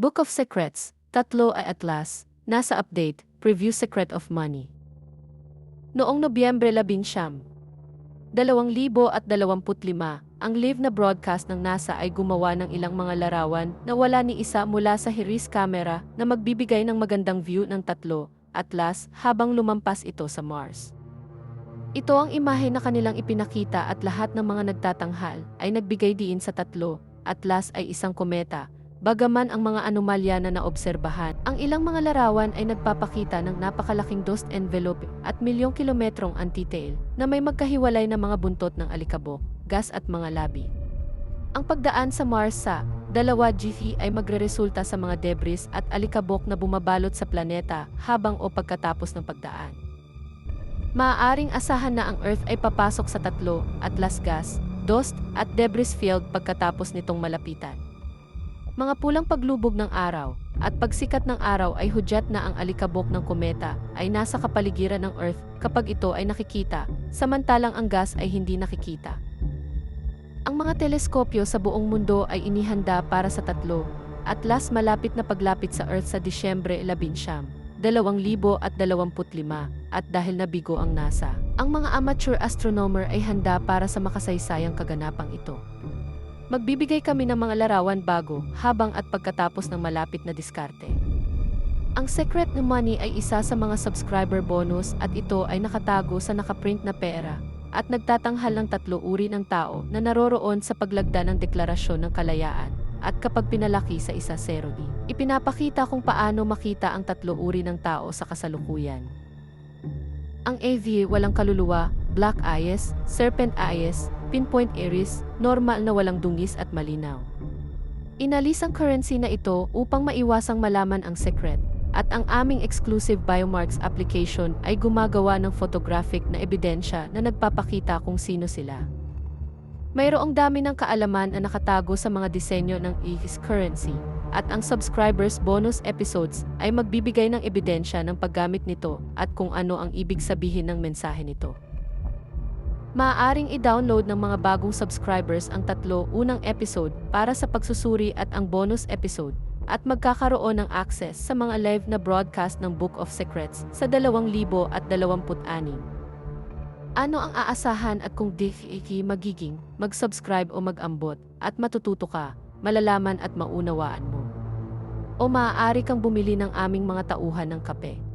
Book of Secrets, tatlo ay atlas, nasa update, preview Secret of Money. Noong Nobyembre 11, 2025, ang live na broadcast ng NASA ay gumawa ng ilang mga larawan na wala ni isa mula sa Hiris camera na magbibigay ng magandang view ng tatlo, atlas, habang lumampas ito sa Mars. Ito ang imahe na kanilang ipinakita at lahat ng mga nagtatanghal ay nagbigay diin sa tatlo, atlas ay isang kometa, bagaman ang mga anomalya na naobserbahan. Ang ilang mga larawan ay nagpapakita ng napakalaking dust envelope at milyong kilometrong antitail na may magkahiwalay na mga buntot ng alikabok, gas at mga labi. Ang pagdaan sa Mars sa 2GE ay magreresulta sa mga debris at alikabok na bumabalot sa planeta habang o pagkatapos ng pagdaan. Maaaring asahan na ang Earth ay papasok sa tatlo, atlas gas, dust, at debris field pagkatapos nitong malapitan. Mga pulang paglubog ng araw at pagsikat ng araw ay hudyat na ang alikabok ng kometa ay nasa kapaligiran ng Earth kapag ito ay nakikita, samantalang ang gas ay hindi nakikita. Ang mga teleskopyo sa buong mundo ay inihanda para sa tatlo, atlas malapit na paglapit sa Earth sa Disyembre 11, 2025 at dahil nabigo ang NASA, ang mga amateur astronomer ay handa para sa makasaysayang kaganapang ito. Magbibigay kami ng mga larawan bago, habang at pagkatapos ng malapit na diskarte. Ang Secret ng Money ay isa sa mga subscriber bonus at ito ay nakatago sa nakaprint na pera at nagtatanghal ng tatlo uri ng tao na naroroon sa paglagda ng deklarasyon ng kalayaan at kapag pinalaki sa isa serody, ipinapakita kung paano makita ang tatlo uri ng tao sa kasalukuyan. Ang AV walang kaluluwa, black eyes, serpent eyes, pinpoint iris, normal na walang dungis at malinaw. Inalis ang currency na ito upang maiwasang malaman ang secret, at ang aming exclusive biomarks application ay gumagawa ng photographic na ebidensya na nagpapakita kung sino sila. Mayroong dami ng kaalaman na nakatago sa mga disenyo ng EV's currency, at ang subscribers bonus episodes ay magbibigay ng ebidensya ng paggamit nito at kung ano ang ibig sabihin ng mensahe nito. Maaaring i-download ng mga bagong subscribers ang tatlo unang episode para sa pagsusuri at ang bonus episode at magkakaroon ng access sa mga live na broadcast ng Book of Secrets sa 2026. Ano ang aasahan at kung di iki magiging mag-subscribe o mag-ambot at matututo ka, malalaman at maunawaan mo. O maaari kang bumili ng aming mga tauhan ng kape.